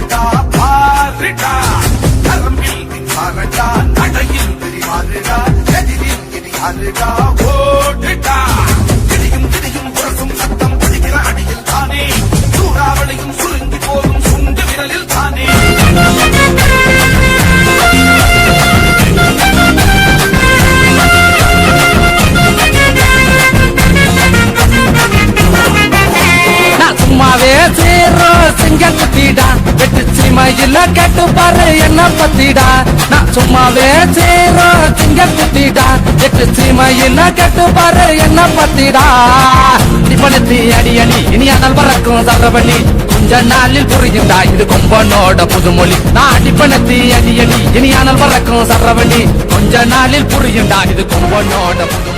பாருடா பாருடா நரம்பில் பாருடா நடையில் தெரிவாருடா எதிரில் தெரியாருடா நான் கேட்டு பாரு என்ன பத்திடா? நான் சும்மாவே சேரோ திங்க குத்திடா. வெட்டு சிமையில கேட்டு பாரு என்ன பத்திடா? நிபலத்தி அடி அடி இனி அனல் பறக்கும் சரவணி கொஞ்ச நாளில் புரியுண்டா இது கொம்பனோட புதுமொழி. நான் அடிப்பணத்தி அடி அடி இனி அனல் பறக்கும் சரவணி கொஞ்ச நாளில் புரியுண்டா இது கொம்பனோட புதுமொழி.